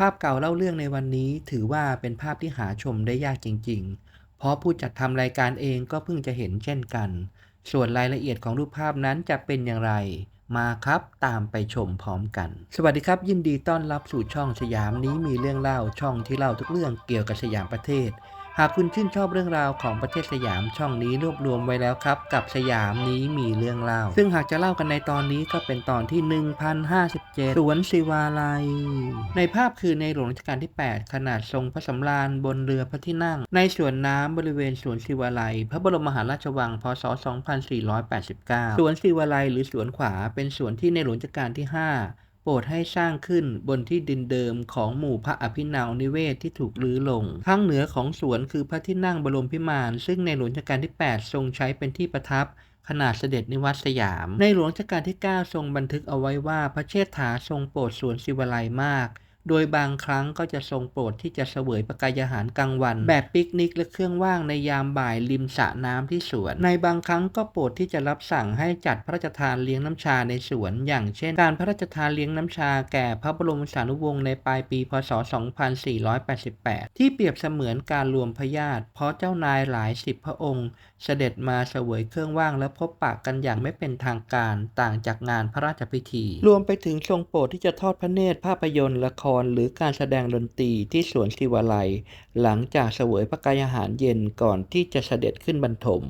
ภาพเก่าเล่าเรื่องในวันนี้ถือว่าเป็นภาพที่หาชมได้ยากจริง ๆ เพราะผู้จัดทำรายการเองก็เพิ่งจะเห็นเช่นกัน ส่วนรายละเอียดของรูปภาพนั้นจะเป็นอย่างไร มาครับตามไปชมพร้อมกัน สวัสดีครับ ยินดีต้อนรับสู่ช่องสยามนี้มีเรื่องเล่าช่องที่เล่าทุกเรื่องเกี่ยวกับสยามประเทศ หากคุณชื่นชอบเรื่องราวของประเทศสยามช่องนี้รวบรวมไว้แล้วครับ กับสยามนี้มีเรื่องเล่า ซึ่งหากจะเล่ากันในตอนนี้ก็เป็นตอนที่ 1057 สวนศิวาลัย ในภาพคือในหลวงรัชกาลที่ 8 ขนาดทรงพระสำราญบนเรือพระที่นั่ง ในสวนน้ำบริเวณสวนศิวาลัย พระบรมมหาราชวังพศ 2489 สวนศิวาลัยหรือสวนขวาเป็นสวนที่ในหลวงรัชกาลที่ 5 โปรดให้สร้างขึ้นบนที่ดินเดิมของหมู่พระอภินาวนิเวศที่ถูกรื้อลง ข้างเหนือของสวนคือพระที่นั่งบรมพิมาน ซึ่งในหลวงรัชกาลที่ 8 ทรงใช้เป็นที่ประทับขนาดเสด็จนิวัตสยาม ในหลวงรัชกาลที่ 9 ทรงบันทึกเอาไว้ว่าพระเชษฐาทรงโปรดสวนศิวไลยมาก โดยบางครั้งก็จะทรงโปรดที่จะเสวยประกายอาหารกลางวัน แบบปิกนิกและเครื่องว่างในยามบ่ายริมสระน้ำที่สวน ในบางครั้งก็โปรดที่จะรับสั่งให้จัดพระราชทานเลี้ยงน้ำชาในสวน อย่างเช่น การพระราชทานเลี้ยงน้ำชาแก่พระบรมสานุวงศ์ในปลายปี พศ 2488 ที่เปรียบเสมือนการรวมพญาติเพราะเจ้านายหลายสิบพระองค์ เสด็จมาเสวยเครื่องว่างและพบปะกันอย่างไม่เป็นทางการต่างจากงานพระราชพิธี รวมไปถึงทรงโปรดที่จะทอดพระเนตรภาพยนตร์ละครหรือการแสดงดนตรีที่สวนศิวาลัย หลังจากเสวยพระกายอาหารเย็นก่อนที่จะเสด็จขึ้นบรรทม